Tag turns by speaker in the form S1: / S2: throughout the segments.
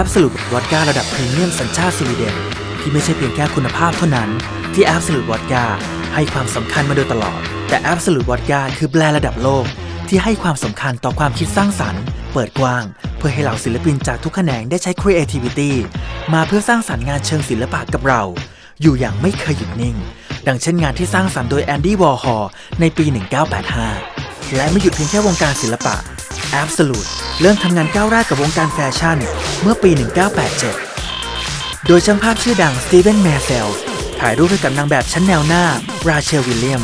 S1: Absolute Vodka ระดับพรีเมียมสัญชาติสวีเดนที่ไม่ใช่เพียงแค่คุณภาพเท่านั้น ที่ Absolute Vodka ให้ความสำคัญมาโดยตลอด แต่ Absolute Vodka คือแบรนด์ระดับโลก ที่ให้ความสำคัญต่อความคิดสร้างสรรค์ เปิดกว้าง เพื่อให้เหล่าศิลปินจากทุกแขนงได้ใช้ creativity มาเพื่อสร้างสรรค์งานเชิงศิลปะกับเรา อยู่อย่างไม่เคยหยุดนิ่ง ดังเช่นงานที่สร้างสรรค์โดยแอนดี้วอร์ฮอลในปี 1985 และไม่หยุดเพียงแค่วงการศิลปะ Absolute เริ่มทำงานก้าวแรกกับวงการแฟชั่น เมื่อปี 1987 โดยช่างภาพชื่อดังสตีเวนแมร์เซลถ่ายรูปให้กับนางแบบชั้นแนวหน้า ราเชลวิลเลียม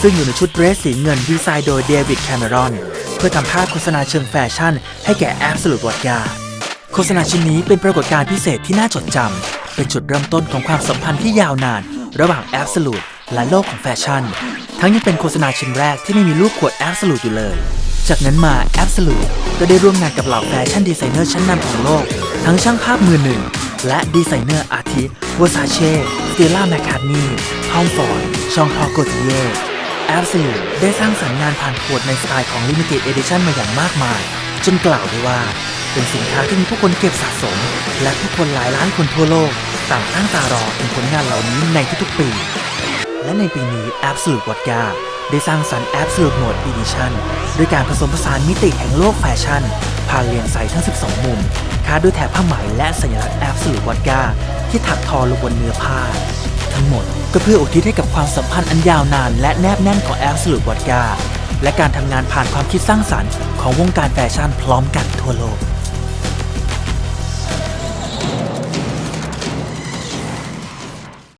S1: ซึ่งอยู่ในชุดเดรสสีเงินดีไซน์โดยเดวิดแคมเมรอน เพื่อทำภาพโฆษณาเชิงแฟชั่น ให้แก่ Absolute Vodka โฆษณาชิ้นนี้เป็นปรากฏการณ์พิเศษที่น่าจดจำ เป็นจุดเริ่มต้นของความสัมพันธ์ที่ยาวนาน ระหว่าง Absolute และโลกของแฟชั่น ทั้งยังเป็นโฆษณาชิ้นแรกที่ไม่มีรูปขวด Absolute อยู่เลย จากนั้นมา Absolute ก็ได้ร่วมงานกับเหล่าแฟชั่นดีไซเนอร์ชั้นนำของโลก ทั้งช่างภาพมือหนึ่ง และดีไซเนอร์อาทิวอซาเช่สเตล่าแมคคาร์นีทอมฟอร์ดชองพอโกติเย่ Absolute ได้สร้างสรรค์งานผ่านขวดในสไตล์ของ Limited Edition มาอย่างมากมาย จนกล่าวได้ว่า เป็นสินค้าที่มีผู้คนเก็บสะสม และผู้คนหลายล้านคนทั่วโลก ต่างตั้งตารอเป็นผลงานเหล่านี้ในทุกๆปี และในปีนี้ Absolute Vodka ได้สร้างสรรค์ Absolute Mode Edition ด้วยการผสมผสานมิติแห่งโลกแฟชั่น ผ่านเรียงใสทั้ง 12 มุมคาดด้วยแถบผ้าไหมและสัญลักษณ์ Absolute Vodka ที่ถักทอลงบนเนื้อผ้า ทั้งหมดก็เพื่ออุทิศให้กับความสัมพันธ์อันยาวนาน และแนบแน่นของ Absolute Vodka และการทำงานผ่านความคิดสร้างสรรค์ของวงการแฟชั่นพร้อมกันทั่วโลก